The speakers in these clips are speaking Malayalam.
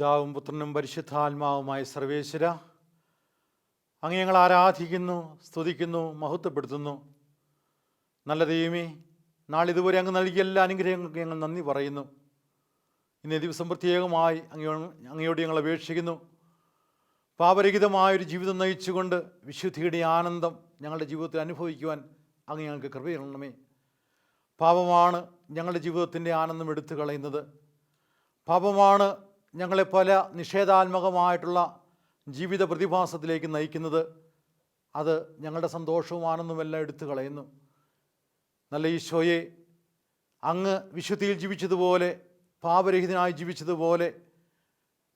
പിതാവും പുത്രനും പരിശുദ്ധാത്മാവുമായ സർവേശ്വര അങ്ങ് ഞങ്ങൾ ആരാധിക്കുന്നു സ്തുതിക്കുന്നു മഹത്വപ്പെടുത്തുന്നു. നല്ല ദൈവമേ നാളിതുവരെ അങ്ങ് നൽകിയ എല്ലാ അനുഗ്രഹങ്ങൾക്കും ഞങ്ങൾ നന്ദി പറയുന്നു. ഇന്നേ ദിവസം പ്രത്യേകമായി അങ്ങയോ അങ്ങയോട് ഞങ്ങൾ അപേക്ഷിക്കുന്നു. പാപരഹിതമായൊരു ജീവിതം നയിച്ചുകൊണ്ട് വിശുദ്ധിയുടെ ആനന്ദം ഞങ്ങളുടെ ജീവിതത്തിൽ അനുഭവിക്കുവാൻ അങ്ങ് ഞങ്ങൾക്ക് കൃപയിരണമേ പാപമാണ് ഞങ്ങളുടെ ജീവിതത്തിന്റെ ആനന്ദം എടുത്തു കളയുന്നത് പാപമാണ് ഞങ്ങളെ പല നിഷേധാത്മകമായിട്ടുള്ള ജീവിത പ്രതിഭാസത്തിലേക്ക് നയിക്കുന്നത് അത് ഞങ്ങളുടെ സന്തോഷവും ആനന്ദവുമെല്ലാം എടുത്തു കളയുന്നു. നല്ല ഈശോയെ അങ്ങ് വിശുദ്ധിയിൽ ജീവിച്ചതുപോലെ പാപരഹിതനായി ജീവിച്ചതുപോലെ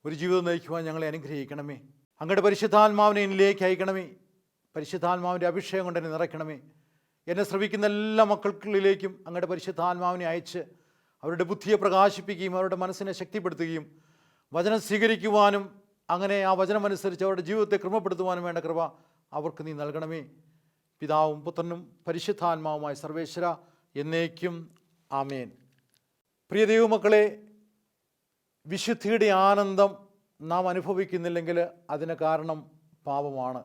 ഒരു ജീവിതം നയിക്കുവാൻ ഞങ്ങളെ അനുഗ്രഹിക്കണമേ. അങ്ങയുടെ പരിശുദ്ധാത്മാവിനെ എന്നിലേക്ക് അയക്കണമേ. പരിശുദ്ധാത്മാവിന്റെ അഭിഷേകം കൊണ്ട് എന്നെ നിറയ്ക്കണമേ. എന്നെ ശ്രവിക്കുന്ന എല്ലാ മക്കൾക്കുള്ളിലേക്കും അങ്ങയുടെ പരിശുദ്ധാത്മാവിനെ അയച്ച് അവരുടെ ബുദ്ധിയെ പ്രകാശിപ്പിക്കുകയും അവരുടെ മനസ്സിനെ ശക്തിപ്പെടുത്തുകയും വചനം സ്വീകരിക്കുവാനും അങ്ങനെ ആ വചനമനുസരിച്ച് അവരുടെ ജീവിതത്തെ ക്രമപ്പെടുത്തുവാനും വേണ്ട കൃപ അവർക്ക് നീ നൽകണമേ. പിതാവും പുത്രനും പരിശുദ്ധാത്മാവുമായ സർവേശ്വര എന്നേക്കും ആമേൻ. പ്രിയ ദൈവമക്കളെ വിശുദ്ധിയുടെ ആനന്ദം നാം അനുഭവിക്കുന്നില്ലെങ്കിൽ അതിന് കാരണം പാപമാണ്.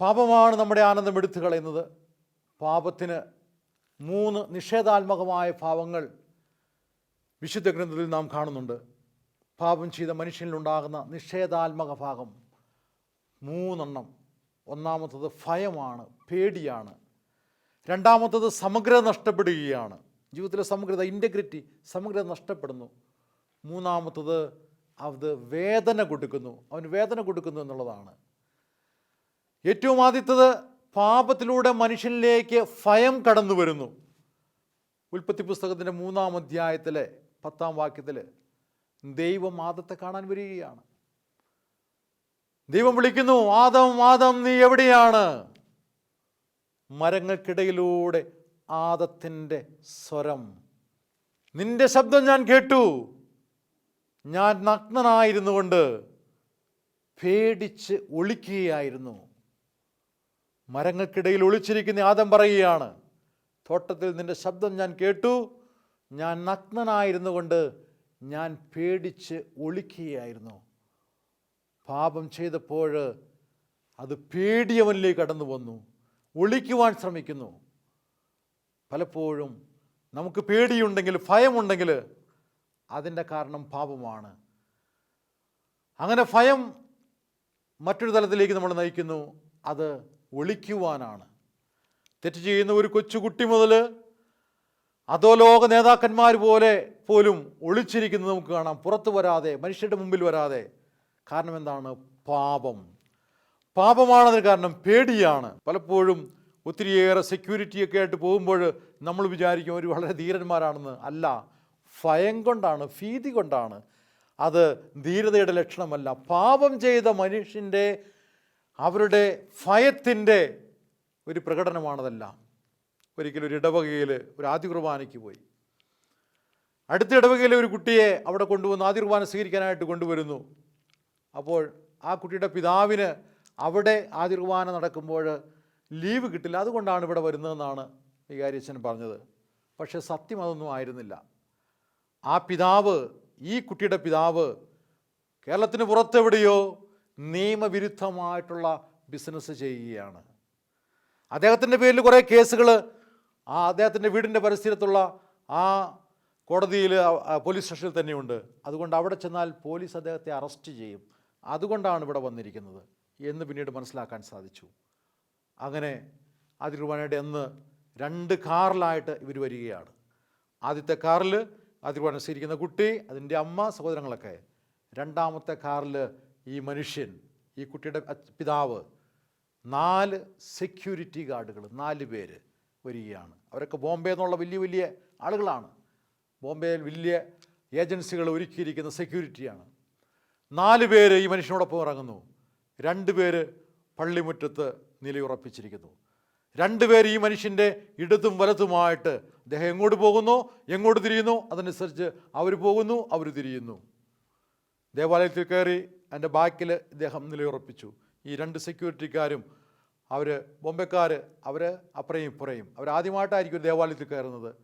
പാപമാണ് നമ്മുടെ ആനന്ദം എടുത്തു കളയുന്നത്. പാപത്തിന് മൂന്ന് നിഷേധാത്മകമായ ഭാവങ്ങൾ വിശുദ്ധ ഗ്രന്ഥത്തിൽ നാം കാണുന്നുണ്ട്. പാപം ചെയ്ത മനുഷ്യനിലുണ്ടാകുന്ന നിഷേധാത്മക ഭാഗം മൂന്നെണ്ണം. ഒന്നാമത്തത് ഭയമാണ് പേടിയാണ്. രണ്ടാമത്തത് സമഗ്രത നഷ്ടപ്പെടുകയാണ്. ജീവിതത്തിലെ സമഗ്രത ഇന്റഗ്രിറ്റി സമഗ്രത നഷ്ടപ്പെടുന്നു. മൂന്നാമത്തത് അത് വേദന കൊടുക്കുന്നു. അവന് വേദന കൊടുക്കുന്നു എന്നുള്ളതാണ്. ഏറ്റവും ആദ്യത്തത് പാപത്തിലൂടെ മനുഷ്യനിലേക്ക് ഭയം കടന്നു വരുന്നു ഉൽപ്പത്തി പുസ്തകത്തിന്റെ മൂന്നാം അധ്യായത്തിലെ പത്താം വാക്യത്തിൽ ദൈവം ആദത്തെ കാണാൻ വരികയാണ്. ദൈവം വിളിക്കുന്നു ആദം ആദം നീ എവിടെയാണ്? മരങ്ങൾക്കിടയിലൂടെ ആദത്തിന്റെ സ്വരം. നിന്റെ ശബ്ദം ഞാൻ കേട്ടു. ഞാൻ നഗ്നനായിരുന്നു കൊണ്ട് പേടിച്ച് ഒളിക്കുകയായിരുന്നു. മരങ്ങൾക്കിടയിൽ ഒളിച്ചിരിക്കുന്ന ആദം പറയുകയാണ് തോട്ടത്തിൽ നിന്റെ ശബ്ദം ഞാൻ കേട്ടു. ഞാൻ നഗ്നനായിരുന്നു കൊണ്ട് ഞാൻ പേടിച്ച് ഒളിക്കുകയായിരുന്നു. പാപം ചെയ്തപ്പോൾ അത് പേടിയവനിലേക്ക് കടന്നു വന്നു. ഒളിക്കുവാൻ ശ്രമിക്കുന്നു. പലപ്പോഴും നമുക്ക് പേടിയുണ്ടെങ്കിൽ ഭയമുണ്ടെങ്കിൽ അതിന്റെ കാരണം പാപമാണ്. അങ്ങനെ ഭയം മറ്റൊരു തലത്തിലേക്ക് നമ്മൾ നയിക്കുന്നു. അത് ഒളിക്കുവാനാണ്. തെറ്റ് ചെയ്യുന്ന ഒരു കൊച്ചുകുട്ടി മുതൽ അധോലോക നേതാക്കന്മാർ പോലെ പോലും ഒളിച്ചിരിക്കുന്നത് നമുക്ക് കാണാം. പുറത്തു വരാതെ മനുഷ്യരുടെ മുമ്പിൽ വരാതെ. കാരണം എന്താണ്? പാപം. പാപമാണതിന് കാരണം പേടിയാണ്. പലപ്പോഴും ഒത്തിരിയേറെ സെക്യൂരിറ്റിയൊക്കെ ആയിട്ട് പോകുമ്പോൾ നമ്മൾ വിചാരിക്കും അവർ വളരെ ധീരന്മാരാണെന്ന്. അല്ല ഭയം കൊണ്ടാണ് ഭീതി കൊണ്ടാണ്. അത് ധീരതയുടെ ലക്ഷണമല്ല. പാപം ചെയ്ത മനുഷ്യന്റെ അവരുടെ ഭയത്തിന്റെ ഒരു പ്രകടനമാണതെല്ലാം. ഒരിക്കലും ഒരു ഇടവകയിൽ ഒരു ആദ്യ കുർബാനയ്ക്ക് പോയി. അടുത്ത ഇടവകയിലെ ഒരു കുട്ടിയെ അവിടെ കൊണ്ടുവന്ന് ആദ്യ കുർബാന സ്വീകരിക്കാനായിട്ട് കൊണ്ടുവരുന്നു. അപ്പോൾ ആ കുട്ടിയുടെ പിതാവിന് അവിടെ ആദ്യ കുർബാന നടക്കുമ്പോൾ ലീവ് കിട്ടില്ല. അതുകൊണ്ടാണ് ഇവിടെ വരുന്നതെന്നാണ് വികാരിയച്ഛൻ പറഞ്ഞത്. പക്ഷേ സത്യം അതൊന്നും ആയിരുന്നില്ല. ആ പിതാവ് ഈ കുട്ടിയുടെ പിതാവ് കേരളത്തിന് പുറത്തെവിടെയോ നിയമവിരുദ്ധമായിട്ടുള്ള ബിസിനസ് ചെയ്യുകയാണ്. അദ്ദേഹത്തിന്റെ പേരിൽ കുറേ കേസുകൾ ആ അദ്ദേഹത്തിന്റെ വീടിന്റെ പരിസരത്തുള്ള ആ കോടതിയിൽ പോലീസ് സ്റ്റേഷനിൽ തന്നെയുണ്ട്. അതുകൊണ്ട് അവിടെ ചെന്നാൽ പോലീസ് അദ്ദേഹത്തെ അറസ്റ്റ് ചെയ്യും. അതുകൊണ്ടാണ് ഇവിടെ വന്നിരിക്കുന്നത് എന്ന് പിന്നീട് മനസ്സിലാക്കാൻ സാധിച്ചു. അങ്ങനെ ആദ്യ കുർബാനയുടെ അന്ന് രണ്ട് കാറിലായിട്ട് ഇവർ വരികയാണ്. ആദ്യത്തെ കാറിൽ ആദ്യ കുർബാന സ്വീകരിക്കുന്ന കുട്ടി അതിന്റെ അമ്മ സഹോദരങ്ങളൊക്കെ. രണ്ടാമത്തെ കാറിൽ ഈ മനുഷ്യൻ ഈ കുട്ടിയുടെ പിതാവ്. നാല് സെക്യൂരിറ്റി ഗാർഡുകൾ നാല് പേര്. വരികയാണ്. അവരൊക്കെ ബോംബെ എന്നുള്ള വലിയ വലിയ ആളുകളാണ്. ബോംബെയിൽ വലിയ ഏജൻസികൾ ഒരുക്കിയിരിക്കുന്ന സെക്യൂരിറ്റിയാണ്. നാല് പേര് ഈ മനുഷ്യനോടൊപ്പം ഇറങ്ങുന്നു. രണ്ട് പേര് പള്ളിമുറ്റത്ത് നിലയുറപ്പിച്ചിരിക്കുന്നു. രണ്ട് പേര് ഈ മനുഷ്യന്റെ ഇടതും വലതുമായിട്ട് അദ്ദേഹം എങ്ങോട്ട് പോകുന്നു? എങ്ങോട്ട് തിരിയുന്നു? അതനുസരിച്ച് അവർ പോകുന്നു അവർ തിരിയുന്നു. ദേവാലയത്തിൽ കയറി അതിന്റെ ബാക്കിൽ ഇദ്ദേഹം നിലയുറപ്പിച്ചു. ഈ രണ്ട് സെക്യൂരിറ്റിക്കാരും അവർ ബോംബെക്കാർ അവർ അപ്പുറയും ഇപ്പുറയും. അവർ ആദ്യമായിട്ടായിരിക്കും ഒരു ദേവാലയത്തിൽ കയറുന്നത്.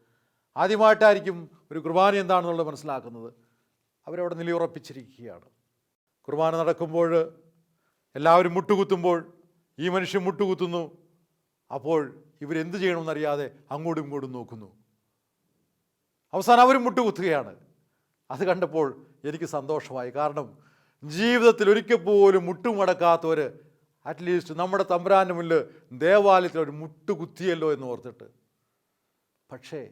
ആദ്യമായിട്ടായിരിക്കും ഒരു കുർബാന എന്താണെന്നുള്ളത് മനസ്സിലാക്കുന്നത്. അവരവിടെ നിലയുറപ്പിച്ചിരിക്കുകയാണ്. കുർബാന നടക്കുമ്പോൾ എല്ലാവരും മുട്ടുകുത്തുമ്പോൾ ഈ മനുഷ്യൻ മുട്ടുകുത്തുന്നു. അപ്പോൾ ഇവരെന്ത് ചെയ്യണമെന്നറിയാതെ അങ്ങോട്ടും ഇങ്ങോട്ടും നോക്കുന്നു. അവസാനം അവരും മുട്ടുകുത്തുകയാണ്. അത് കണ്ടപ്പോൾ എനിക്ക് സന്തോഷമായി. കാരണം ജീവിതത്തിൽ ഒരിക്കൽ പോലും മുട്ടുമടക്കാത്തവർ അറ്റ്ലീസ്റ്റ് നമ്മുടെ തമ്പുരാന്റെ മുന്നിൽ ദേവാലയത്തിൽ ഒരു മുട്ടുകുത്തിയല്ലോ എന്ന് ഓർത്തിട്ട്. പക്ഷേ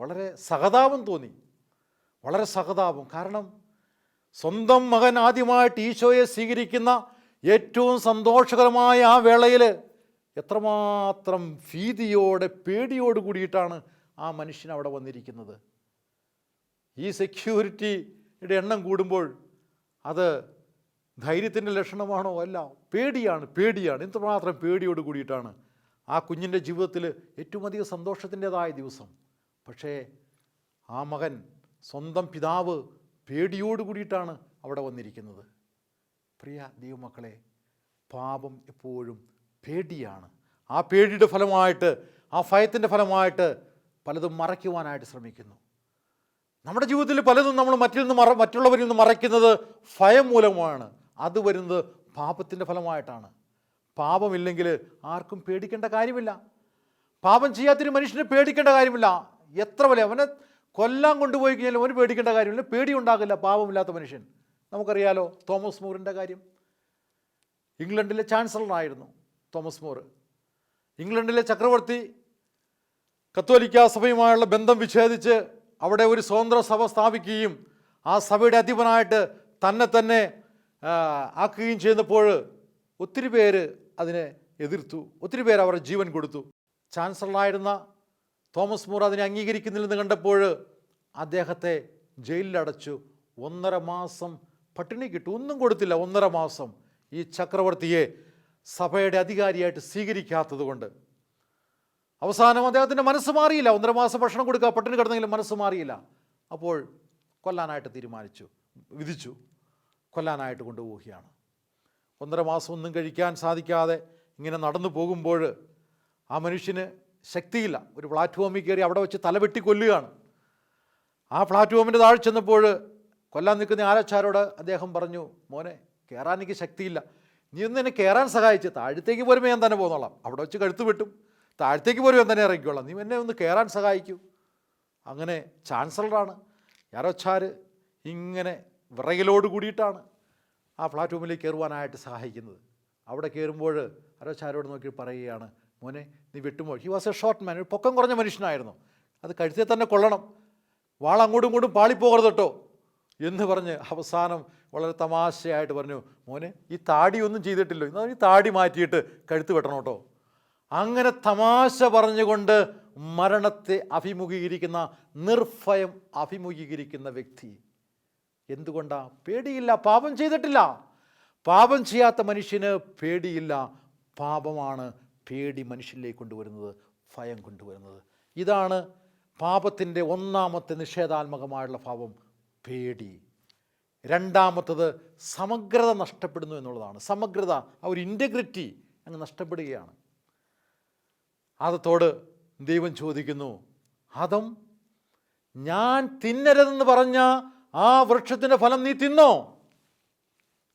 വളരെ സഹതാപം തോന്നി. വളരെ സഹതാപം. കാരണം സ്വന്തം മകൻ ആദ്യമായിട്ട് ഈശോയെ സ്വീകരിക്കുന്ന ഏറ്റവും സന്തോഷകരമായ ആ വേളയിൽ എത്രമാത്രം ഭീതിയോടെ പേടിയോട് കൂടിയിട്ടാണ് ആ മനുഷ്യൻ അവിടെ വന്നിരിക്കുന്നത്. ഈ സെക്യൂരിറ്റിയുടെ എണ്ണം കൂടുമ്പോൾ അത് ധൈര്യത്തിന്റെ ലക്ഷണമാണോ? അല്ല. പേടിയാണ് പേടിയാണ്. എന്തുമാത്രം പേടിയോട് കൂടിയിട്ടാണ് ആ കുഞ്ഞിന്റെ ജീവിതത്തിൽ ഏറ്റവും അധികം സന്തോഷത്തിന്റെതായ ദിവസം. പക്ഷേ ആ മകൻ സ്വന്തം പിതാവ് പേടിയോട് കൂടിയിട്ടാണ് അവിടെ വന്നിരിക്കുന്നത്. പ്രിയ ദൈവമക്കളെ പാപം എപ്പോഴും പേടിയാണ്. ആ പേടിയുടെ ഫലമായിട്ട് ആ ഭയത്തിന്റെ ഫലമായിട്ട് പലതും മറയ്ക്കുവാനായിട്ട് ശ്രമിക്കുന്നു. നമ്മുടെ ജീവിതത്തിൽ പലതും നമ്മൾ മറ്റിൽ നിന്ന് മറ മറ്റുള്ളവരിൽ നിന്ന് മറയ്ക്കുന്നത് ഭയം മൂലമാണ്. അത് വരുന്നത് പാപത്തിന്റെ ഫലമായിട്ടാണ്. പാപമില്ലെങ്കിൽ ആർക്കും പേടിക്കേണ്ട കാര്യമില്ല. പാപം ചെയ്യാത്തൊരു മനുഷ്യനെ പേടിക്കേണ്ട കാര്യമില്ല. എത്ര വലിയ അവനെ കൊല്ലാൻ കൊണ്ടുപോയി കഴിഞ്ഞാൽ അവന് പേടിക്കേണ്ട കാര്യമില്ല. പേടി ഉണ്ടാകില്ല പാപമില്ലാത്ത മനുഷ്യൻ. നമുക്കറിയാലോ തോമസ് മൂറിന്റെ കാര്യം. ഇംഗ്ലണ്ടിലെ ചാൻസലറായിരുന്നു തോമസ് മൂർ. ഇംഗ്ലണ്ടിലെ ചക്രവർത്തി കത്തോലിക്ക സഭയുമായുള്ള ബന്ധം വിച്ഛേദിച്ച് അവിടെ ഒരു സ്വതന്ത്ര സഭ സ്ഥാപിക്കുകയും ആ സഭയുടെ അധിപനായിട്ട് തന്നെ തന്നെ ആക്കുകയും ചെയ്യുന്നപ്പോൾ ഒത്തിരി പേര് അതിനെ എതിർത്തു. ഒത്തിരി പേര് അവരുടെ ജീവൻ കൊടുത്തു. ചാൻസലറായിരുന്ന തോമസ് മൂർ അതിനെ അംഗീകരിക്കുന്നില്ലെന്ന് കണ്ടപ്പോൾ അദ്ദേഹത്തെ ജയിലിലടച്ചു. ഒന്നര മാസം പട്ടിണി കിട്ടു. ഒന്നും കൊടുത്തില്ല. ഒന്നര മാസം ഈ ചക്രവർത്തിയെ സഭയുടെ അധികാരിയായിട്ട് സ്വീകരിക്കാത്തത് കൊണ്ട്. അവസാനം അദ്ദേഹത്തിന്റെ മനസ്സ് മാറിയില്ല. ഒന്നര മാസം ഭക്ഷണം കൊടുക്കുക പട്ടിണി കിടന്നെങ്കിലും മനസ്സ് മാറിയില്ല. അപ്പോൾ കൊല്ലാനായിട്ട് തീരുമാനിച്ചു. വിധിച്ചു. കൊല്ലാനായിട്ട് കൊണ്ടുപോവുകയാണ്. ഒന്നര മാസം ഒന്നും കഴിക്കാൻ സാധിക്കാതെ ഇങ്ങനെ നടന്നു പോകുമ്പോൾ ആ മനുഷ്യന് ശക്തിയില്ല. ഒരു പ്ലാറ്റ്ഫോമിൽ കയറി അവിടെ വെച്ച് തലവെട്ടി കൊല്ലുകയാണ്. ആ പ്ലാറ്റ്ഫോമിന്റെ താഴെ ചെന്നപ്പോൾ കൊല്ലാൻ നിൽക്കുന്ന ആരാച്ചാരോട് അദ്ദേഹം പറഞ്ഞു മോനെ കയറാൻ എനിക്ക് ശക്തിയില്ല. നീ ഒന്ന് എന്നെ കയറാൻ സഹായിച്ച്. താഴത്തേക്ക് പോരുമ്പോൾ ഞാൻ തന്നെ പോന്നോളാം. അവിടെ വെച്ച് കഴുത്ത് വെട്ടും. താഴത്തേക്ക് പോലും ഞാൻ തന്നെ ഇറങ്ങിക്കോളാം. നീ എന്നെ ഒന്ന് കയറാൻ സഹായിക്കൂ. അങ്ങനെ ചാൻസലറാണ് യാരോച്ചാർ ഇങ്ങനെ വിറകിലോട് കൂടിയിട്ടാണ് ആ പ്ലാറ്റ്ഫോമിലേക്ക് കയറുവാനായിട്ട് സഹായിക്കുന്നത്. അവിടെ കയറുമ്പോൾ അരോച്ചാരോട് നോക്കി പറയുകയാണ് മോനെ നീ വെട്ടുമ്പോൾ he was a short man ഒരു പൊക്കം കുറഞ്ഞ മനുഷ്യനായിരുന്നു. അത് കഴുത്തിൽ തന്നെ കൊള്ളണം. വാൾ അങ്ങോട്ടും ഇങ്ങോട്ടും പാളിപ്പോകരുത് കേട്ടോ എന്ന് പറഞ്ഞ് അവസാനം വളരെ തമാശയായിട്ട് പറഞ്ഞു മോനെ ഈ താടി ഒന്നും ചെയ്തിട്ടില്ലോ. എന്നാൽ ഈ താടി മാറ്റിയിട്ട് കഴുത്ത് വെട്ടണം കേട്ടോ. അങ്ങനെ തമാശ പറഞ്ഞുകൊണ്ട് മരണത്തെ അഭിമുഖീകരിക്കുന്ന നിർഭയം അഭിമുഖീകരിക്കുന്ന വ്യക്തി എന്തുകൊണ്ടാ? പേടിയില്ല പാപം ചെയ്തിട്ടില്ല. പാപം ചെയ്യാത്ത മനുഷ്യന് പേടിയില്ല. പാപമാണ് പേടി മനുഷ്യനിലേക്ക് കൊണ്ടുവരുന്നത് ഭയം കൊണ്ടുവരുന്നത്. ഇതാണ് പാപത്തിന്റെ ഒന്നാമത്തെ നിഷേധാത്മകമായുള്ള ഭാവം പേടി. രണ്ടാമത്തത് സമഗ്രത നഷ്ടപ്പെടുന്നു എന്നുള്ളതാണ്. സമഗ്രത ആ ഒരു ഇന്റഗ്രിറ്റി അങ്ങ് നഷ്ടപ്പെടുകയാണ്. അതത്തോട് ദൈവം ചോദിക്കുന്നു ആദം ഞാൻ തിന്നരുതെന്ന് പറഞ്ഞ ആ വൃക്ഷത്തിന്റെ ഫലം നീ തിന്നോ?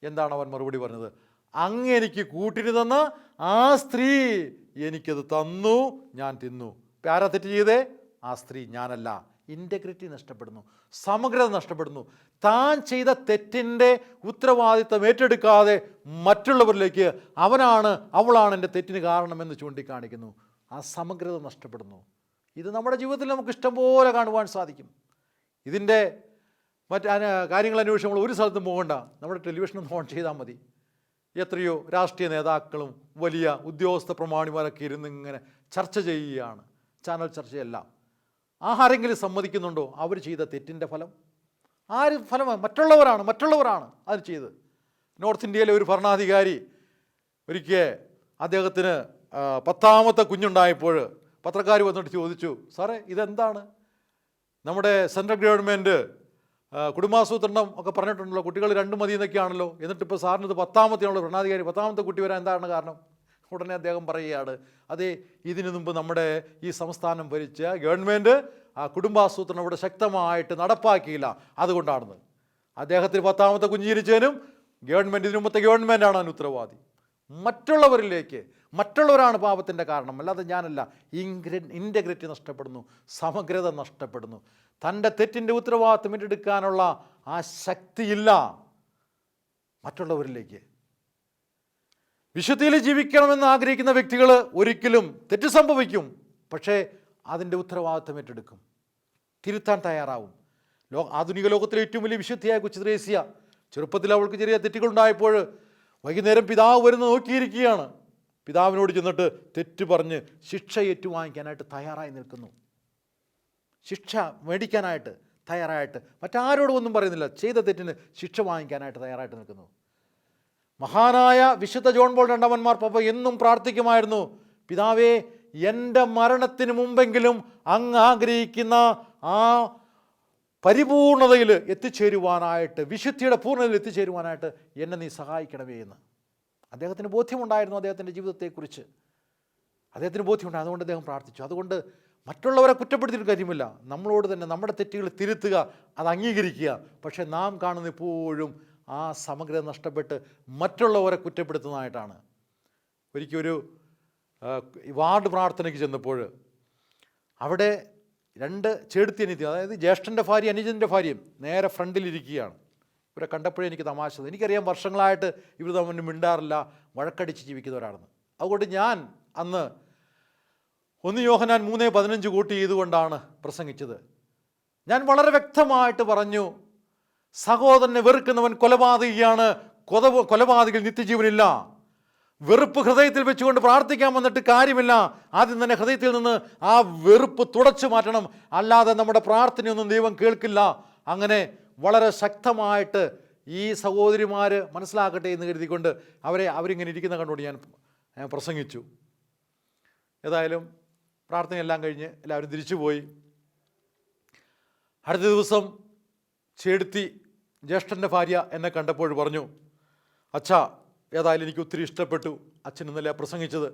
എന്താണ് അവൻ മറുപടി പറഞ്ഞത്? അങ്ങ് എനിക്ക് കൂട്ടിന് തന്ന ആ സ്ത്രീ എനിക്കത് തന്നു ഞാൻ തിന്നു. ആരാ തെറ്റ് ചെയ്തേ? ആ സ്ത്രീ ഞാനല്ല. ഇന്റഗ്രിറ്റി നഷ്ടപ്പെടുന്നു. സമഗ്രത നഷ്ടപ്പെടുന്നു. താൻ ചെയ്ത തെറ്റിന്റെ ഉത്തരവാദിത്തം ഏറ്റെടുക്കാതെ മറ്റുള്ളവരിലേക്ക് അവനാണ് അവളാണ് എന്റെ തെറ്റിന് കാരണമെന്ന് ചൂണ്ടിക്കാണിക്കുന്നു. ആ സമഗ്രത നഷ്ടപ്പെടുന്നു. ഇത് നമ്മുടെ ജീവിതത്തിൽ നമുക്ക് ഇഷ്ടംപോലെ കാണുവാൻ സാധിക്കും. ഇതിന്റെ മറ്റ് കാര്യങ്ങൾ അന്വേഷിച്ച് നമ്മൾ ഒരു സ്ഥലത്തും പോകണ്ട. നമ്മുടെ ടെലിവിഷൻ ഒന്ന് ഓൺ ചെയ്താൽ മതി. എത്രയോ രാഷ്ട്രീയ നേതാക്കളും വലിയ ഉദ്യോഗസ്ഥ പ്രമാണിമാരൊക്കെ ഇരുന്ന് ഇങ്ങനെ ചർച്ച ചെയ്യുകയാണ്. ചാനൽ ചർച്ചയെല്ലാം. ആരെങ്കിലും സമ്മതിക്കുന്നുണ്ടോ? അവർ ചെയ്ത തെറ്റിന്റെ ഫലം. ആര് ഫലം? മറ്റുള്ളവരാണ് മറ്റുള്ളവരാണ് അത് ചെയ്ത് നോർത്ത് ഇന്ത്യയിലെ ഒരു ഭരണാധികാരി ഒരിക്കൽ അദ്ദേഹത്തിന് പത്താമത്തെ കുഞ്ഞുണ്ടായപ്പോൾ പത്രക്കാർ വന്നിട്ട് ചോദിച്ചു സാറേ ഇതെന്താണ്? നമ്മുടെ സെൻട്രൽ ഗവൺമെന്റ് കുടുംബാസൂത്രണം ഒക്കെ പറഞ്ഞിട്ടുണ്ടല്ലോ കുട്ടികൾ രണ്ട് മതി എന്നൊക്കെയാണല്ലോ. എന്നിട്ട് ഇപ്പോൾ സാറിന് ഇത് പത്താമത്തെയാണല്ലോ ഭരണാധികാരി. പത്താമത്തെ കുട്ടി വരാൻ എന്താണ് കാരണം? ഉടനെ അദ്ദേഹം പറയുകയാണ് അതെ ഇതിനു മുമ്പ് നമ്മുടെ ഈ സംസ്ഥാനം ഭരിച്ച ഗവൺമെന്റ് ആ കുടുംബാസൂത്രണം ഇവിടെ ശക്തമായിട്ട് നടപ്പാക്കിയില്ല. അതുകൊണ്ടാണെന്ന്. അദ്ദേഹത്തിന് പത്താമത്തെ കുഞ്ഞ് ജനിച്ചതിനും ഗവൺമെന്റ് ഇതിനു മുമ്പത്തെ ഗവൺമെന്റാണ് അതിന് ഉത്തരവാദി. മറ്റുള്ളവരിലേക്ക് മറ്റുള്ളവരാണ് പാപത്തിന്റെ കാരണം. അല്ലാതെ ഞാനല്ല. ഇൻഗ്ര ഇന്റഗ്രിറ്റി നഷ്ടപ്പെടുന്നു സമഗ്രത നഷ്ടപ്പെടുന്നു. തന്റെ തെറ്റിന്റെ ഉത്തരവാദിത്വം ഏറ്റെടുക്കാനുള്ള ആ ശക്തിയില്ല മറ്റുള്ളവരിലേക്ക്. വിശുദ്ധിയിൽ ജീവിക്കണമെന്ന് ആഗ്രഹിക്കുന്ന വ്യക്തികൾ ഒരിക്കലും തെറ്റ് സംഭവിക്കും. പക്ഷേ അതിന്റെ ഉത്തരവാദിത്വം ഏറ്റെടുക്കും. തിരുത്താൻ തയ്യാറാവും. ലോ ആധുനിക ലോകത്തിലെ ഏറ്റവും വലിയ വിശുദ്ധിയായ കൊച്ചു ചെറുപ്പത്തിൽ അവൾക്ക് ചെറിയ തെറ്റുകളുണ്ടായപ്പോൾ വൈകുന്നേരം പിതാവ് വരുന്ന നോക്കിയിരിക്കുകയാണ്. പിതാവിനോട് ചെന്നിട്ട് തെറ്റ് പറഞ്ഞ് ശിക്ഷ ഏറ്റുവാങ്ങിക്കാനായിട്ട് തയ്യാറായി നിൽക്കുന്നു. ശിക്ഷ മേടിക്കാനായിട്ട് തയ്യാറായിട്ട് മറ്റാരോടും ഒന്നും പറയുന്നില്ല. ചെയ്ത തെറ്റിന് ശിക്ഷ വാങ്ങിക്കാനായിട്ട് തയ്യാറായിട്ട് നിൽക്കുന്നു. മഹാനായ വിശുദ്ധ ജോൺ പോൾ രണ്ടാമന്മാർ പപ്പ എന്നും പ്രാർത്ഥിക്കുമായിരുന്നു. പിതാവേ എന്റെ മരണത്തിന് മുമ്പെങ്കിലും അങ്ങ് ആഗ്രഹിക്കുന്ന ആ പരിപൂർണതയിൽ എത്തിച്ചേരുവാനായിട്ട് വിശുദ്ധിയുടെ പൂർണതയിൽ എത്തിച്ചേരുവാനായിട്ട് എന്നെ നീ സഹായിക്കണമേ എന്ന്. അദ്ദേഹത്തിന് ബോധ്യമുണ്ടായിരുന്നു അദ്ദേഹത്തിന്റെ ജീവിതത്തെക്കുറിച്ച്. അദ്ദേഹത്തിന് ബോധ്യമുണ്ട് അതുകൊണ്ട് അദ്ദേഹം പ്രാർത്ഥിച്ചു. അതുകൊണ്ട് മറ്റുള്ളവരെ കുറ്റപ്പെടുത്തിയിട്ട് കാര്യമില്ല. നമ്മളോട് തന്നെ നമ്മുടെ തെറ്റുകൾ തിരുത്തുക അത് അംഗീകരിക്കുക. പക്ഷേ നാം കാണുന്ന ഇപ്പോഴും ആ സമഗ്രത നഷ്ടപ്പെട്ട് മറ്റുള്ളവരെ കുറ്റപ്പെടുത്തുന്നതായിട്ടാണ്. ഒരിക്കലൊരു വാർഡ് പ്രാർത്ഥനയ്ക്ക് ചെന്നപ്പോൾ അവിടെ രണ്ട് ചേടുത്തി അനിയത്തി അതായത് ജ്യേഷ്ഠന്റെ ഭാര്യ അനുജന്റെ ഭാര്യയും നേരെ ഫ്രണ്ടിലിരിക്കുകയാണ്. ഇവരെ കണ്ടപ്പോഴേ എനിക്ക് തമാശ എനിക്കറിയാം വർഷങ്ങളായിട്ട് ഇവർ തമ്മിൽ മിണ്ടാറില്ല വഴക്കടിച്ച് ജീവിക്കുന്നവരാണെന്ന്. അതുകൊണ്ട് ഞാൻ അന്ന് ഒന്ന് യോഹനാൻ മൂന്നേ പതിനഞ്ച് കൂട്ടി ചെയ്തുകൊണ്ടാണ് പ്രസംഗിച്ചത്. ഞാൻ വളരെ വ്യക്തമായിട്ട് പറഞ്ഞു സഹോദരനെ വെറുക്കുന്നവൻ കൊലപാതകിയാണ് കൊലപാതകിൽ നിത്യജീവനില്ല. വെറുപ്പ് ഹൃദയത്തിൽ വെച്ചുകൊണ്ട് പ്രാർത്ഥിക്കാൻ വന്നിട്ട് കാര്യമില്ല. ആദ്യം തന്നെ ഹൃദയത്തിൽ നിന്ന് ആ വെറുപ്പ് തുടച്ചു മാറ്റണം. അല്ലാതെ നമ്മുടെ പ്രാർത്ഥനയൊന്നും ദൈവം കേൾക്കില്ല. അങ്ങനെ വളരെ ശക്തമായിട്ട് ഈ സഹോദരിമാർ മനസ്സിലാക്കട്ടെ എന്ന് കരുതിക്കൊണ്ട് അവരെ അവരിങ്ങനെ ഇരിക്കുന്ന കണ്ടുകൊണ്ട് ഞാൻ ഞാൻ പ്രസംഗിച്ചു. ഏതായാലും പ്രാർത്ഥനയെല്ലാം കഴിഞ്ഞ് എല്ലാവരും തിരിച്ചുപോയി. അടുത്ത ദിവസം ചേടുത്തി ജ്യേഷ്ഠന്റെ ഭാര്യ എന്നെ കണ്ടപ്പോൾ പറഞ്ഞു അച്ഛാ ഏതായാലും എനിക്ക് ഒത്തിരി ഇഷ്ടപ്പെട്ടു അച്ഛൻ ഇന്നലെ പ്രസംഗിച്ചത്.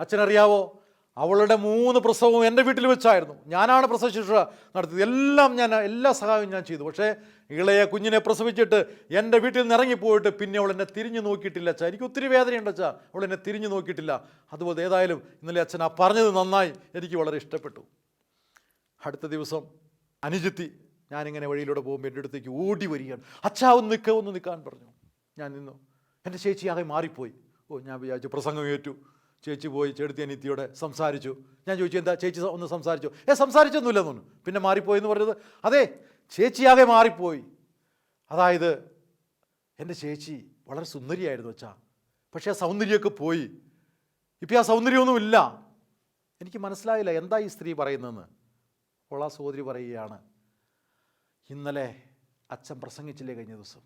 അച്ഛനറിയാവോ അവളുടെ മൂന്ന് പ്രസവവും എന്റെ വീട്ടിൽ വെച്ചായിരുന്നു. ഞാനാണ് പ്രസവ ശുശ്രൂഷ നടത്തിയത്. എല്ലാം ഞാൻ എല്ലാ സഹായവും ഞാൻ ചെയ്തു. പക്ഷേ ഇളയ കുഞ്ഞിനെ പ്രസവിച്ചിട്ട് എന്റെ വീട്ടിൽ നിന്ന് ഇറങ്ങിപ്പോയിട്ട് പിന്നെ അവൾ എന്നെ തിരിഞ്ഞു നോക്കിയിട്ടില്ല അച്ഛാ. എനിക്ക് ഒത്തിരി വേദനയുണ്ട് അച്ഛാ. അവൾ എന്നെ തിരിഞ്ഞു നോക്കിയിട്ടില്ല. അതുപോലെ ഏതായാലും ഇന്നലെ അച്ഛൻ ആ പറഞ്ഞത് നന്നായി എനിക്ക് വളരെ ഇഷ്ടപ്പെട്ടു. അടുത്ത ദിവസം അനുജിത്തി ഞാനിങ്ങനെ വഴിയിലൂടെ പോകുമ്പോൾ എന്റെ അടുത്തേക്ക് ഓടി വരികയാണ്. അച്ഛാ ഒന്ന് നിൽക്കുക ഒന്ന് നിൽക്കാൻ പറഞ്ഞു. ഞാൻ നിന്നു. എന്റെ ചേച്ചി ആകെ മാറിപ്പോയി. ഓ ഞാൻ വിചാരിച്ചു പ്രസംഗം ഏറ്റു. ചേച്ചി പോയി ചേടുത്തി അനിത്തിയോടെ സംസാരിച്ചു. ഞാൻ ചോദിച്ചു എന്താ ചേച്ചി ഒന്ന് സംസാരിച്ചു? ഏ സംസാരിച്ചൊന്നുമില്ല തോന്നുന്നു പിന്നെ മാറിപ്പോയി എന്ന് പറഞ്ഞത്? അതെ ചേച്ചിയാകെ മാറിപ്പോയി. അതായത് എന്റെ ചേച്ചി വളരെ സുന്ദരിയായിരുന്നു അച്ഛാ. പക്ഷേ ആ സൗന്ദര്യമൊക്കെ പോയി. ഇപ്പം ആ സൗന്ദര്യമൊന്നുമില്ല. എനിക്ക് മനസ്സിലായില്ല എന്താ ഈ സ്ത്രീ പറയുന്നതെന്ന്. ആ സഹോദരി പറയുകയാണ് ഇന്നലെ അച്ഛൻ പ്രസംഗിച്ചില്ലേ കഴിഞ്ഞ ദിവസം?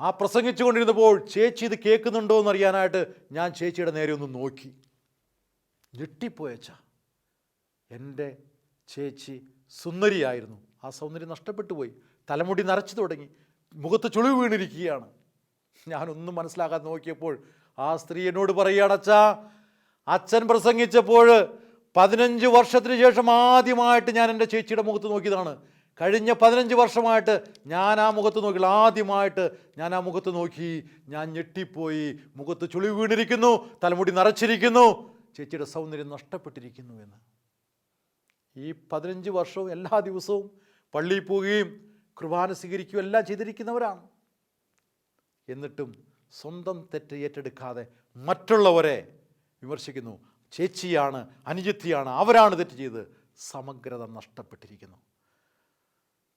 ആ പ്രസംഗിച്ചുകൊണ്ടിരുന്നപ്പോൾ ചേച്ചി ഇത് കേൾക്കുന്നുണ്ടോ എന്നറിയാനായിട്ട് ഞാൻ ചേച്ചിയുടെ നേരെ ഒന്ന് നോക്കി. ഞെട്ടിപ്പോയച്ച എന്റെ ചേച്ചി സുന്ദരിയായിരുന്നു. ആ സൗന്ദര്യം നഷ്ടപ്പെട്ടു പോയി. തലമുടി നരച്ചു തുടങ്ങി. മുഖത്ത് ചുളിവ് വീണിരിക്കുകയാണ്. ഞാനൊന്നും മനസ്സിലാക്കാതെ നോക്കിയപ്പോൾ ആ സ്ത്രീ എന്നോട് പറയുകയാണച്ചാ അച്ഛൻ പ്രസംഗിച്ചപ്പോൾ പതിനഞ്ച് വർഷത്തിന് ശേഷം ആദ്യമായിട്ട് ഞാൻ എന്റെ ചേച്ചിയുടെ മുഖത്ത് നോക്കിയതാണ്. കഴിഞ്ഞ പതിനഞ്ച് വർഷമായിട്ട് ഞാൻ ആ മുഖത്ത് നോക്കി ആദ്യമായിട്ട് ഞാൻ ആ മുഖത്ത് നോക്കി. ഞാൻ ഞെട്ടിപ്പോയി. മുഖത്ത് ചുളി വീണിരിക്കുന്നു. തലമുടി നിറച്ചിരിക്കുന്നു. ചേച്ചിയുടെ സൗന്ദര്യം നഷ്ടപ്പെട്ടിരിക്കുന്നു എന്ന്. ഈ പതിനഞ്ച് വർഷവും എല്ലാ ദിവസവും പള്ളിയിൽ പോവുകയും കുർബാന സ്വീകരിക്കുകയും എല്ലാം ചെയ്തിരിക്കുന്നവരാണ്. എന്നിട്ടും സ്വന്തം തെറ്റ് ഏറ്റെടുക്കാതെ മറ്റുള്ളവരെ വിമർശിക്കുന്നു. ചേച്ചിയാണ് അനുജത്തിയാണ് അവരാണ് തെറ്റ് ചെയ്ത് സമഗ്രത നഷ്ടപ്പെട്ടിരിക്കുന്നു.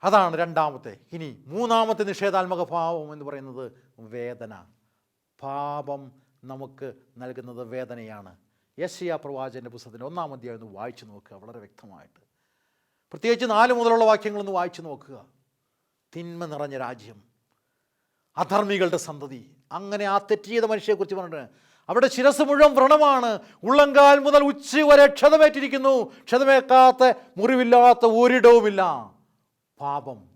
അതാണ് രണ്ടാമത്തെ. ഇനി മൂന്നാമത്തെ നിഷേധാത്മക ഭാവം എന്ന് പറയുന്നത് വേദന. പാപം നമുക്ക് നൽകുന്നത് വേദനയാണ്. യശയ പ്രവാചന്റെ പുസ്തകത്തിന്റെ ഒന്നാം അധ്യായം ഒന്ന് വായിച്ചു നോക്കുക വളരെ വ്യക്തമായിട്ട്. പ്രത്യേകിച്ച് നാല് മുതലുള്ള വാക്യങ്ങളൊന്ന് വായിച്ചു നോക്കുക. തിന്മ നിറഞ്ഞ രാജ്യം അധർമ്മികളുടെ സന്തതി. അങ്ങനെ ആ തെറ്റിയത് മനുഷ്യയെക്കുറിച്ച് പറഞ്ഞിട്ട് അവിടെ ശിരസ് മുഴുവൻ വ്രണമാണ്. ഉള്ളങ്കാൽ മുതൽ ഉച്ച വരെ ക്ഷതമേറ്റിരിക്കുന്നു. ക്ഷതമേക്കാത്ത മുറിവില്ലാത്ത ഒരിടവുമില്ല. പാപം.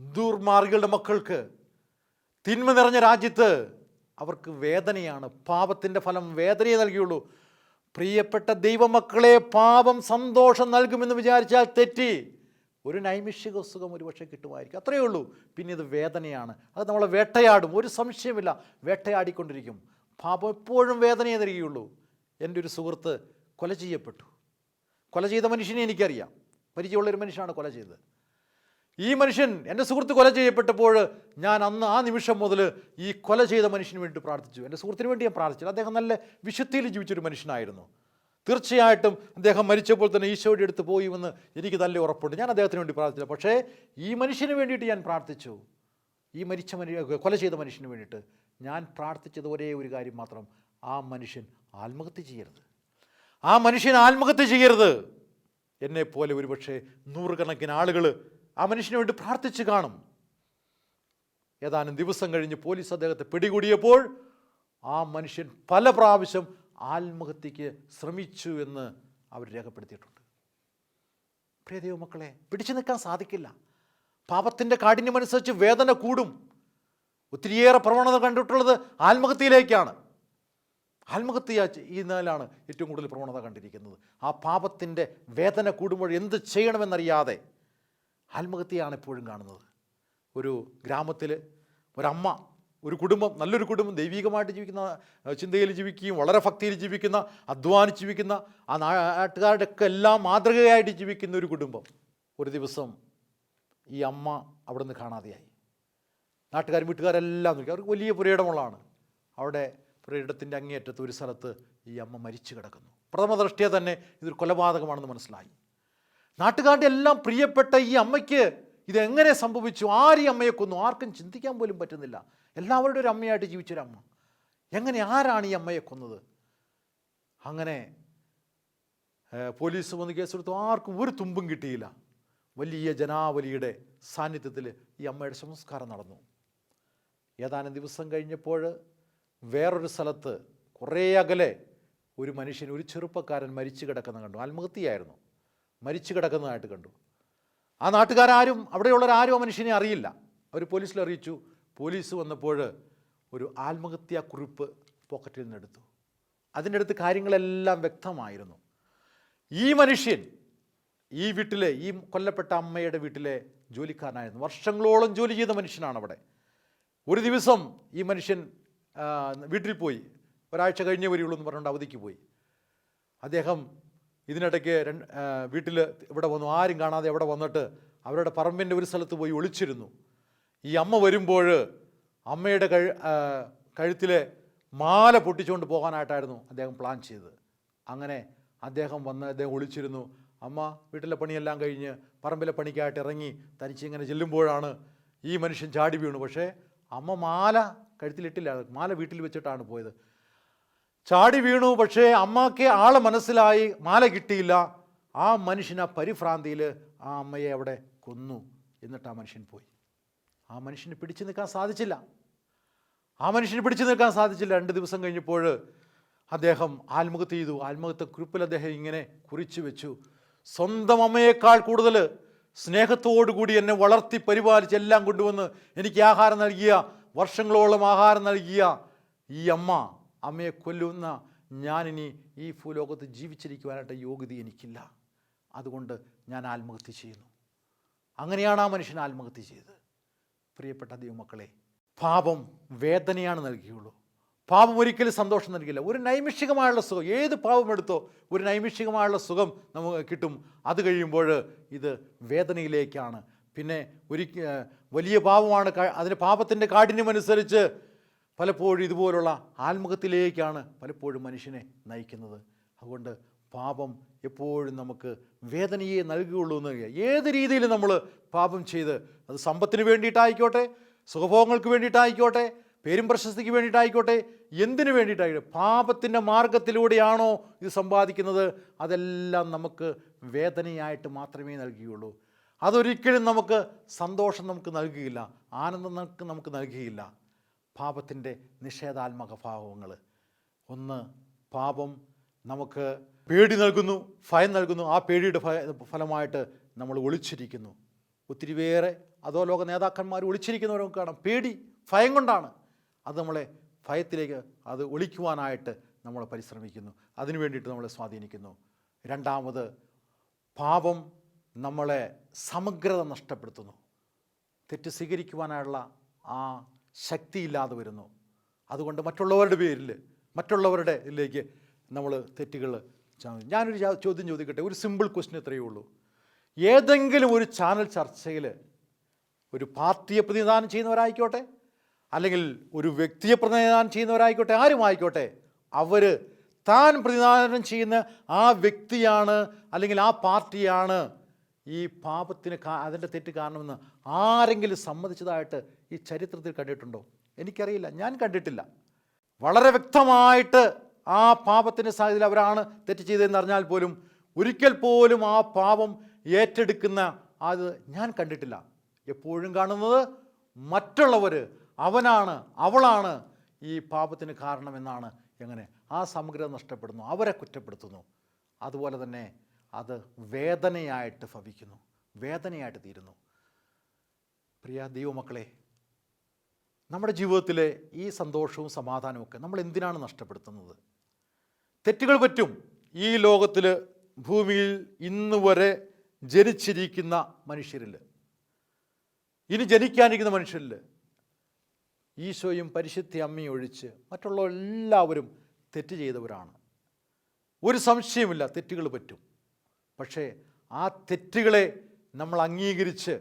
ദുർമാർഗികളുടെ മക്കൾക്ക് തിന്മ നിറഞ്ഞ രാജ്യത്ത് അവർക്ക് വേദനയാണ്. പാപത്തിന്റെ ഫലം വേദനയെ നൽകിയുള്ളൂ. പ്രിയപ്പെട്ട ദൈവമക്കളെ പാപം സന്തോഷം നൽകുമെന്ന് വിചാരിച്ചാൽ തെറ്റി. ഒരു നൈമിഷിക സുഖം ഒരുപക്ഷെ കിട്ടുമായിരിക്കും. അത്രയേ ഉള്ളൂ. പിന്നെ ഇത് വേദനയാണ്. അത് നമ്മളെ വേട്ടയാടും. ഒരു സംശയമില്ല വേട്ടയാടിക്കൊണ്ടിരിക്കും. പാപം എപ്പോഴും വേദനയെ നൽകിയുള്ളൂ. എന്റെ ഒരു സുഹൃത്ത് കൊല ചെയ്യപ്പെട്ടു. കൊല ചെയ്ത മനുഷ്യനെ എനിക്കറിയാം. പരിചയമുള്ളൊരു മനുഷ്യനാണ് കൊല ചെയ്തത്. ഈ മനുഷ്യൻ എന്റെ സുഹൃത്ത് കൊല ചെയ്യപ്പെട്ടപ്പോൾ ഞാൻ അന്ന് ആ നിമിഷം മുതൽ ഈ കൊല ചെയ്ത മനുഷ്യന് വേണ്ടി പ്രാർത്ഥിച്ചു. എന്റെ സുഹൃത്തിന് വേണ്ടി ഞാൻ പ്രാർത്ഥിച്ചു. അദ്ദേഹം നല്ല വിശുദ്ധിയിൽ ജീവിച്ചൊരു മനുഷ്യനായിരുന്നു. തീർച്ചയായിട്ടും അദ്ദേഹം മരിച്ചപ്പോൾ തന്നെ ഈശോയുടെ അടുത്ത് പോയി എന്ന് എനിക്ക് നല്ല ഉറപ്പുണ്ട്. ഞാൻ അദ്ദേഹത്തിന് വേണ്ടി പ്രാർത്ഥിച്ചില്ല. പക്ഷേ ഈ മനുഷ്യന് വേണ്ടിയിട്ട് ഞാൻ പ്രാർത്ഥിച്ചു. ഈ മരിച്ച മനുഷ്യ കൊല ചെയ്ത മനുഷ്യന് വേണ്ടിയിട്ട് ഞാൻ പ്രാർത്ഥിച്ചത് ഒരേ ഒരു കാര്യം മാത്രം. ആ മനുഷ്യൻ ആത്മഹത്യ ചെയ്യരുത്. ആ മനുഷ്യൻ ആത്മഹത്യ ചെയ്യരുത്. എന്നെപ്പോലെ ഒരുപക്ഷെ നൂറുകണക്കിന് ആളുകൾ ആ മനുഷ്യന് വേണ്ടി പ്രാർത്ഥിച്ച് കാണും. ഏതാനും ദിവസം കഴിഞ്ഞ് പോലീസ് അദ്ദേഹത്തെ പിടികൂടിയപ്പോൾ ആ മനുഷ്യൻ പല പ്രാവശ്യം ആത്മഹത്യക്ക് ശ്രമിച്ചു എന്ന് അവർ രേഖപ്പെടുത്തിയിട്ടുണ്ട്. പ്രിയദേവ മക്കളെ പിടിച്ചു നിൽക്കാൻ സാധിക്കില്ല. പാപത്തിന്റെ കാഠിന്യമനുസരിച്ച് വേദന കൂടും. ഒത്തിരിയേറെ പ്രവണത കണ്ടിട്ടുള്ളത് ആത്മഹത്യയിലേക്കാണ്. ആത്മഹത്യ ചെയ്യുന്നതിലാണ് ഏറ്റവും കൂടുതൽ പ്രവണത കണ്ടിരിക്കുന്നത്. ആ പാപത്തിന്റെ വേദന കൂടുമ്പോൾ എന്ത് ചെയ്യണമെന്നറിയാതെ ആത്മഹത്യയാണ് എപ്പോഴും കാണുന്നത്. ഒരു ഗ്രാമത്തിൽ ഒരമ്മ ഒരു കുടുംബം നല്ലൊരു കുടുംബം ദൈവികമായിട്ട് ജീവിക്കുന്ന ചിന്തയിൽ ജീവിക്കുകയും വളരെ ഭക്തിയിൽ ജീവിക്കുന്ന അധ്വാനിച്ച് ജീവിക്കുന്ന ആ നാട്ടുകാരുടെ ഒക്കെ എല്ലാം മാതൃകയായിട്ട് ജീവിക്കുന്ന ഒരു കുടുംബം. ഒരു ദിവസം ഈ അമ്മ അവിടെ നിന്ന് കാണാതെയായി. നാട്ടുകാരും വീട്ടുകാരെല്ലാം നോക്കി. അവർക്ക് വലിയ പുരയിടമുള്ളതാണ്. അവിടെ പുരയിടത്തിന്റെ അങ്ങേയറ്റത്ത് ഒരു സ്ഥലത്ത് ഈ അമ്മ മരിച്ചു കിടക്കുന്നു. പ്രഥമ ദൃഷ്ടിയെ തന്നെ ഇതൊരു കൊലപാതകമാണെന്ന് മനസ്സിലായി. നാട്ടുകാരുടെ എല്ലാം പ്രിയപ്പെട്ട ഈ അമ്മയ്ക്ക് ഇതെങ്ങനെ സംഭവിച്ചു? ആര് ഈ അമ്മയെ കൊന്നു? ആർക്കും ചിന്തിക്കാൻ പോലും പറ്റുന്നില്ല. എല്ലാവരുടെ ഒരു അമ്മയായിട്ട് ജീവിച്ചൊരമ്മ എങ്ങനെ ആരാണ് ഈ അമ്മയെ കൊന്നത്? അങ്ങനെ പോലീസ് വന്ന് കേസെടുത്തു. ആർക്കും ഒരു തുമ്പും കിട്ടിയില്ല. വലിയ ജനാവലിയുടെ സാന്നിധ്യത്തിൽ ഈ അമ്മയുടെ സംസ്കാരം നടന്നു. ഏതാനും ദിവസം കഴിഞ്ഞപ്പോൾ വേറൊരു സ്ഥലത്ത് കുറേ അകലെ ഒരു മനുഷ്യൻ ഒരു ചെറുപ്പക്കാരൻ മരിച്ചു കിടക്കുന്ന കണ്ടു. ആത്മഹത്യയായിരുന്നു. മരിച്ചു കിടക്കുന്നതായിട്ട് കണ്ടു. ആ നാട്ടുകാരും അവിടെയുള്ളവരാരും ആ മനുഷ്യനെ അറിയില്ല. അവർ പോലീസിൽ അറിയിച്ചു. പോലീസ് വന്നപ്പോൾ ഒരു ആത്മഹത്യാ കുറിപ്പ് പോക്കറ്റിൽ നിന്നെടുത്തു. അതിന്റെ അടുത്ത് കാര്യങ്ങളെല്ലാം വ്യക്തമായിരുന്നു. ഈ മനുഷ്യൻ ഈ വീട്ടിലെ ഈ കൊല്ലപ്പെട്ട അമ്മയുടെ വീട്ടിലെ ജോലിക്കാരനായിരുന്നു. വർഷങ്ങളോളം ജോലി ചെയ്ത മനുഷ്യനാണ് അവിടെ ഒരു ദിവസം ഈ മനുഷ്യൻ വീട്ടിൽ പോയി. ഒരാഴ്ച കഴിഞ്ഞേ വരികയുള്ളൂ എന്ന് പറഞ്ഞുകൊണ്ട് അവധിക്ക് പോയി. അദ്ദേഹം ഇതിനിടയ്ക്ക് വീട്ടിൽ ഇവിടെ വന്നു. ആരും കാണാതെ എവിടെ വന്നിട്ട് അവരുടെ പറമ്പിന്റെ ഒരു സ്ഥലത്ത് പോയി ഒളിച്ചിരുന്നു. ഈ അമ്മ വരുമ്പോൾ അമ്മയുടെ കഴു കഴുത്തിലെ മാല പൊട്ടിച്ചുകൊണ്ട് പോകാനായിട്ടായിരുന്നു അദ്ദേഹം പ്ലാൻ ചെയ്തത്. അങ്ങനെ അദ്ദേഹം വന്ന് അദ്ദേഹം ഒളിച്ചിരുന്നു. അമ്മ വീട്ടിലെ പണിയെല്ലാം കഴിഞ്ഞ് പറമ്പിലെ പണിക്കായിട്ട് ഇറങ്ങി തനിച്ചിങ്ങനെ ചെല്ലുമ്പോഴാണ് ഈ മനുഷ്യൻ ചാടി വീണു. പക്ഷേ അമ്മ മാല കഴുത്തിലിട്ടില്ല. മാല വീട്ടിൽ വെച്ചിട്ടാണ് പോയത്. ചാടി വീണു പക്ഷേ അമ്മയ്ക്ക് ആളെ മനസ്സിലായി. മാല കിട്ടിയില്ല. ആ മനുഷ്യൻ ആ പരിഭ്രാന്തിയിൽ ആ അമ്മയെ അവിടെ കൊന്നു. എന്നിട്ട് ആ മനുഷ്യൻ പോയി. ആ മനുഷ്യന് പിടിച്ചു നിൽക്കാൻ സാധിച്ചില്ല. ആ മനുഷ്യന് പിടിച്ചു നിൽക്കാൻ സാധിച്ചില്ല. രണ്ട് ദിവസം കഴിഞ്ഞപ്പോൾ അദ്ദേഹം ആത്മഹത്യ ചെയ്തു. ആത്മഹത്യ കുറിപ്പിൽ അദ്ദേഹം ഇങ്ങനെ കുറിച്ചു വെച്ചു. സ്വന്തം അമ്മയേക്കാൾ കൂടുതൽ സ്നേഹത്തോടുകൂടി എന്നെ വളർത്തി പരിപാലിച്ച് എല്ലാം കൊണ്ടുവന്ന് എനിക്ക് ആഹാരം നൽകിയ വർഷങ്ങളോളം ആഹാരം നൽകിയ ഈ അമ്മ അമ്മയെ കൊല്ലുന്ന ഞാനിനി ഈ ഭൂലോകത്ത് ജീവിച്ചിരിക്കുവാനായിട്ട് യോഗ്യത എനിക്കില്ല. അതുകൊണ്ട് ഞാൻ ആത്മഹത്യ ചെയ്യുന്നു. അങ്ങനെയാണ് ആ മനുഷ്യൻ ആത്മഹത്യ ചെയ്തത്. പ്രിയപ്പെട്ട ദൈവമക്കളെ പാപം വേദനയാണ് നൽകിയുള്ളൂ. പാപം ഒരിക്കലും സന്തോഷം നൽകില്ല. ഒരു നൈമിഷികമായുള്ള സുഖം ഏത് പാപം എടുത്തോ ഒരു നൈമിഷികമായുള്ള സുഖം നമുക്ക് കിട്ടും. അത് കഴിയുമ്പോൾ ഇത് വേദനയിലേക്കാണ്. പിന്നെ ഒരിക്ക വലിയ പാപമാണ് അതിന്റെ പാപത്തിന്റെ കാഠിന്യമനുസരിച്ച് പലപ്പോഴും ഇതുപോലുള്ള ആത്മഹത്യയിലേക്കാണ് പലപ്പോഴും മനുഷ്യനെ നയിക്കുന്നത്. അതുകൊണ്ട് പാപം എപ്പോഴും നമുക്ക് വേദനയെ നൽകുകയുള്ളൂ എന്ന്. ഏത് രീതിയിൽ നമ്മൾ പാപം ചെയ്ത് അത് സമ്പത്തിന് വേണ്ടിയിട്ടായിക്കോട്ടെ സുഖഭോഗങ്ങൾക്ക് വേണ്ടിയിട്ടായിക്കോട്ടെ പേരും പ്രശസ്തിക്ക് വേണ്ടിയിട്ടായിക്കോട്ടെ എന്തിനു വേണ്ടിയിട്ടായിക്കോട്ടെ പാപത്തിന്റെ മാർഗത്തിലൂടെയാണോ ഇത് സമ്പാദിക്കുന്നത്? അതെല്ലാം നമുക്ക് വേദനയായിട്ട് മാത്രമേ നൽകുകയുള്ളൂ. അതൊരിക്കലും നമുക്ക് സന്തോഷം നമുക്ക് നൽകുകയില്ല ആനന്ദം നമുക്ക് നമുക്ക് നൽകുകയില്ല. പാപത്തിന്റെ നിഷേധാത്മക ഭാവങ്ങൾ. ഒന്ന് പാപം നമുക്ക് പേടി നൽകുന്നു ഭയം നൽകുന്നു. ആ പേടിയുടെ ഫലമായിട്ട് നമ്മൾ ഒളിച്ചിരിക്കുന്നു. ഒത്തിരി പേരെ അധോലോക നേതാക്കന്മാർ ഒളിച്ചിരിക്കുന്നവരെ കാണാം. പേടി ഭയം കൊണ്ടാണ് അത് നമ്മളെ ഭയത്തിലേക്ക് അത് ഒളിക്കുവാനായിട്ട് നമ്മൾ പരിശ്രമിക്കുന്നു. അതിനു വേണ്ടിയിട്ട് നമ്മളെ സ്വാധീനിക്കുന്നു. രണ്ടാമത് പാപം നമ്മളെ സമഗ്രത നഷ്ടപ്പെടുത്തുന്നു. തെറ്റ് സ്വീകരിക്കുവാനായുള്ള ആ ശക്തി ഇല്ലാതെ വരുന്നു. അതുകൊണ്ട് മറ്റുള്ളവരുടെ പേരിൽ മറ്റുള്ളവരുടെ ഇതിലേക്ക് നമ്മൾ തെറ്റുകൾ ഞാനൊരു ചോദ്യം ചോദിക്കട്ടെ? ഒരു സിമ്പിൾ ക്വസ്റ്റ്യൻ ഇത്രയേ ഉള്ളൂ. ഏതെങ്കിലും ഒരു ചാനൽ ചർച്ചയിൽ ഒരു പാർട്ടിയെ പ്രതിനിധാനം ചെയ്യുന്നവരായിക്കോട്ടെ? അല്ലെങ്കിൽ ഒരു വ്യക്തിയെ പ്രതിനിധാനം ചെയ്യുന്നവരായിക്കോട്ടെ? ആരും ആയിക്കോട്ടെ അവർ താൻ പ്രതിനിധാനം ചെയ്യുന്ന ആ വ്യക്തിയാണ് അല്ലെങ്കിൽ ആ പാർട്ടിയാണ് ഈ പാപത്തിന് അതിന്റെ തെറ്റ് കാരണമെന്ന് ആരെങ്കിലും സമ്മതിച്ചതായിട്ട് ഈ ചരിത്രത്തിൽ കണ്ടിട്ടുണ്ടോ? എനിക്കറിയില്ല. ഞാൻ കണ്ടിട്ടില്ല. വളരെ വ്യക്തമായിട്ട് ആ പാപത്തിന്റെ സാഹചര്യത്തിൽ അവരാണ് തെറ്റ് ചെയ്തതെന്ന് അറിഞ്ഞാൽ പോലും ഒരിക്കൽ പോലും ആ പാപം ഏറ്റെടുക്കുന്ന അത് ഞാൻ കണ്ടിട്ടില്ല. എപ്പോഴും കാണുന്നത് മറ്റുള്ളവർ അവനാണ് അവളാണ് ഈ പാപത്തിന് കാരണമെന്നാണ് എങ്ങനെ ആ സമഗ്രത നഷ്ടപ്പെടുന്നു അവരെ കുറ്റപ്പെടുത്തുന്നു. അതുപോലെ തന്നെ അത് വേദനയായിട്ട് ഭവിക്കുന്നു. വേദനയായിട്ട് തീരുന്നു. പ്രിയ ദൈവമക്കളെ നമ്മുടെ ജീവിതത്തിലെ ഈ സന്തോഷവും സമാധാനവും ഒക്കെ നമ്മൾ എന്തിനാണ് നഷ്ടപ്പെടുത്തുന്നത്? തെറ്റുകൾ പറ്റും. ഈ ലോകത്തിൽ ഭൂമിയിൽ ഇന്ന് വരെ ജനിച്ചിരിക്കുന്ന മനുഷ്യരിൽ ഇനി ജനിക്കാനിരിക്കുന്ന മനുഷ്യരിൽ ഈശോയും പരിശുദ്ധി അമ്മയും ഒഴിച്ച് മറ്റുള്ള എല്ലാവരും തെറ്റ് ചെയ്തവരാണ്. ഒരു സംശയമില്ല തെറ്റുകൾ പറ്റും. പക്ഷേ ആ തെറ്റുകളെ നമ്മൾ അംഗീകരിച്ച്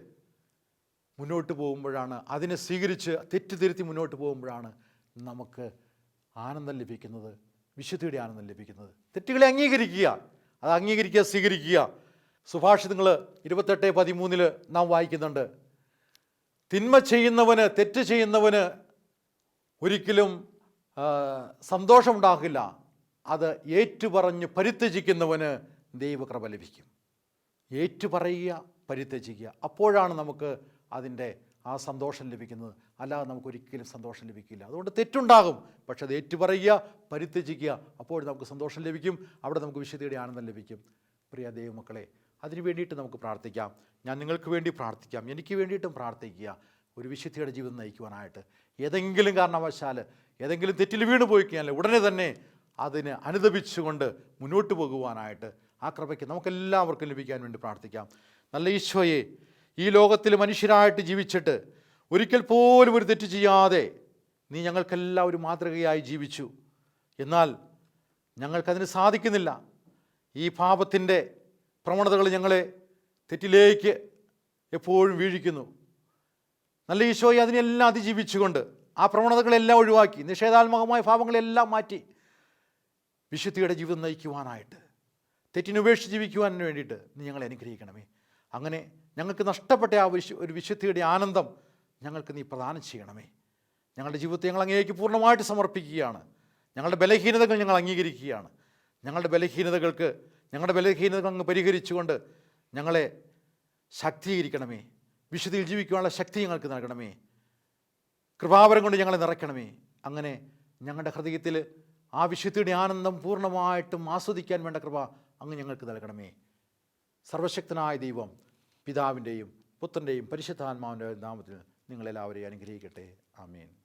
മുന്നോട്ട് പോകുമ്പോഴാണ് അതിനെ സ്വീകരിച്ച് തെറ്റ് തിരുത്തി മുന്നോട്ട് പോകുമ്പോഴാണ് നമുക്ക് ആനന്ദം ലഭിക്കുന്നത് വിശുദ്ധിയുടെ ആനന്ദം ലഭിക്കുന്നത്. തെറ്റുകളെ അംഗീകരിക്കുക അത് അംഗീകരിക്കുക സ്വീകരിക്കുക. സുഭാഷിതങ്ങൾ ഇരുപത്തെട്ട് പതിമൂന്നിൽ നാം വായിക്കുന്നുണ്ട് തിന്മ ചെയ്യുന്നവന് തെറ്റ് ചെയ്യുന്നവന് ഒരിക്കലും സന്തോഷമുണ്ടാകില്ല. അത് ഏറ്റുപറഞ്ഞ് പരിത്യജിക്കുന്നവന് ദൈവകൃപ ലഭിക്കും. ഏറ്റുപറയുക പരിത്യജിക്കുക. അപ്പോഴാണ് നമുക്ക് അതിന്റെ ആ സന്തോഷം ലഭിക്കുന്നത്. അല്ലാതെ നമുക്ക് ഒരിക്കലും സന്തോഷം ലഭിക്കില്ല. അതുകൊണ്ട് തെറ്റുണ്ടാകും. പക്ഷെ അത് ഏറ്റുപറയുക പരിത്യജിക്കുക അപ്പോൾ നമുക്ക് സന്തോഷം ലഭിക്കും. അവിടെ നമുക്ക് വിശുദ്ധിയുടെ ആനന്ദം ലഭിക്കും. പ്രിയ ദൈവമക്കളെ അതിനു വേണ്ടിയിട്ട് നമുക്ക് പ്രാർത്ഥിക്കാം. ഞാൻ നിങ്ങൾക്ക് വേണ്ടി പ്രാർത്ഥിക്കാം. എനിക്ക് വേണ്ടിയിട്ടും പ്രാർത്ഥിക്കുക. ഒരു വിശുദ്ധിയുടെ ജീവിതം നയിക്കുവാനായിട്ട്. ഏതെങ്കിലും കാരണവശാൽ ഏതെങ്കിലും തെറ്റിൽ വീണ് പോയി കഴിഞ്ഞാൽ ഉടനെ തന്നെ അതിന് അനുദപിച്ചുകൊണ്ട് മുന്നോട്ട് പോകുവാനായിട്ട് ആ കൃപയ്ക്ക് നമുക്കെല്ലാവർക്കും ലഭിക്കാൻ വേണ്ടി പ്രാർത്ഥിക്കാം. നല്ല ഈശോയെ ഈ ലോകത്തിൽ മനുഷ്യരായിട്ട് ജീവിച്ചിട്ട് ഒരിക്കൽ പോലും ഒരു തെറ്റ് ചെയ്യാതെ നീ ഞങ്ങൾക്കെല്ലാം ഒരു മാതൃകയായി ജീവിച്ചു. എന്നാൽ ഞങ്ങൾക്കതിന് സാധിക്കുന്നില്ല. ഈ പാപത്തിന്റെ പ്രവണതകൾ ഞങ്ങളെ തെറ്റിലേക്ക് എപ്പോഴും വീഴിക്കുന്നു. നല്ല ഈശോയെ അതിനെല്ലാം അതിജീവിച്ചുകൊണ്ട് ആ പ്രവണതകളെല്ലാം ഒഴിവാക്കി നിഷേധാത്മകമായ ഭാവങ്ങളെല്ലാം മാറ്റി വിശുദ്ധിയുടെ ജീവിതം നയിക്കുവാനായിട്ട് തെറ്റിനുപേക്ഷിച്ച് ജീവിക്കുവാൻ വേണ്ടിയിട്ട് നീ ഞങ്ങളെ അനുഗ്രഹിക്കണമേ. അങ്ങനെ ഞങ്ങൾക്ക് നഷ്ടപ്പെട്ട ആ ഒരു വിശുദ്ധിയുടെ ആനന്ദം ഞങ്ങൾക്ക് നീ പ്രദാനം ചെയ്യണമേ. ഞങ്ങളുടെ ജീവിതത്തെ ഞങ്ങൾ അങ്ങേക്ക് പൂർണമായിട്ട് സമർപ്പിക്കുകയാണ്. ഞങ്ങളുടെ ബലഹീനതകൾ ഞങ്ങൾ അംഗീകരിക്കുകയാണ്. ഞങ്ങളുടെ ബലഹീനതകൾക്ക് ഞങ്ങളുടെ ബലഹീനതകൾ അങ്ങ് പരിഹരിച്ചുകൊണ്ട് ഞങ്ങളെ ശക്തീകരിക്കണമേ. വിശുദ്ധിയിൽ ജീവിക്കുവാനുള്ള ശക്തി ഞങ്ങൾക്ക് നൽകണമേ. കൃപാവരം കൊണ്ട് ഞങ്ങളെ നിറയ്ക്കണമേ. അങ്ങനെ ഞങ്ങളുടെ ഹൃദയത്തിൽ ആ വിശുദ്ധിയുടെ ആനന്ദം പൂർണമായിട്ടും ആസ്വദിക്കാൻ വേണ്ട കൃപ അങ്ങ് ഞങ്ങൾക്ക് നൽകണമേ. സർവശക്തനായ ദൈവം പിതാവിന്റെയും പുത്രന്റെയും പരിശുദ്ധാത്മാവിന്റെ നാമത്തിൽ നിങ്ങളെല്ലാവരെയും അനുഗ്രഹിക്കട്ടെ. ആമേൻ.